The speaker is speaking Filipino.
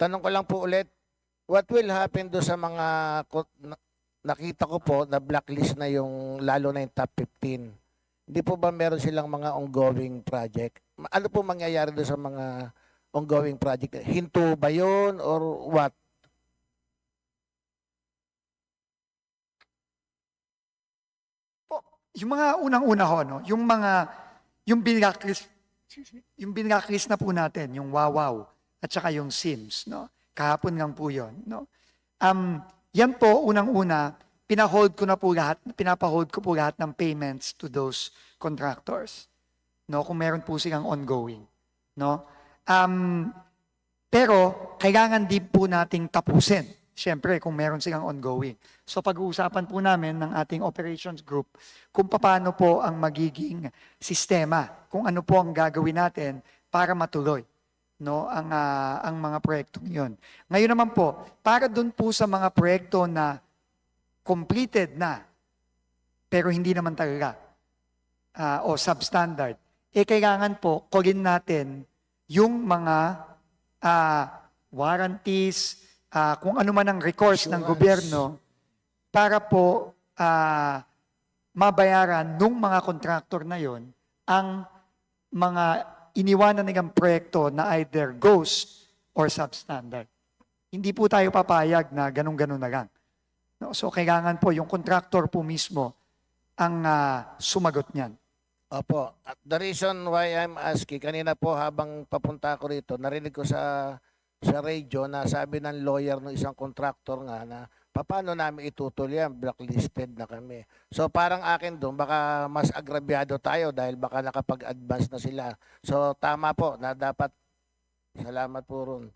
Tanong ko lang po ulit, what will happen do sa mga nakita ko po na blacklist na yung lalo na yung top 15? Hindi po ba meron silang mga ongoing project? Ano po mangyayari do sa mga ongoing project? Hinto ba yun or what? Yung mga unang-una ho, no? yung mga, yung binakris, yung binakris na po natin, yung Wawaw, at saka yung Sims, no? Kahapon lang po yon, no? Um, yan po, unang-una, pinahold ko na po lahat, pinapahold ko po lahat ng payments to those contractors. No? Kung meron po silang ongoing. No? Um, pero, kailangan din po nating tapusin. Siyempre, kung meron silang ongoing. So, pag-uusapan po namin ng ating operations group kung paano po ang magiging sistema, kung ano po ang gagawin natin para matuloy no ang ah, ang mga proyektong 'yon. Ngayon naman po, para dun po sa mga proyekto na completed na pero hindi naman talaga ah, o substandard, eh kailangan po kunin natin yung mga ah, warranties, ah, kung ano man ang recourse ng Assurance. gobyerno para po ah, mabayaran nung mga kontraktor na yon ang mga iniwanan nilang proyekto na either ghost or substandard. Hindi po tayo papayag na ganun-ganun na lang. No? So kailangan po yung kontraktor po mismo ang ah, sumagot niyan. Opo. At the reason why I'm asking, kanina po habang papunta ako rito, narinig ko sa sa radio na sabi ng lawyer ng isang contractor nga na paano namin itutuloy yan, blacklisted na kami. So parang akin doon, baka mas agrabyado tayo dahil baka nakapag-advance na sila. So tama po na dapat, salamat po ron.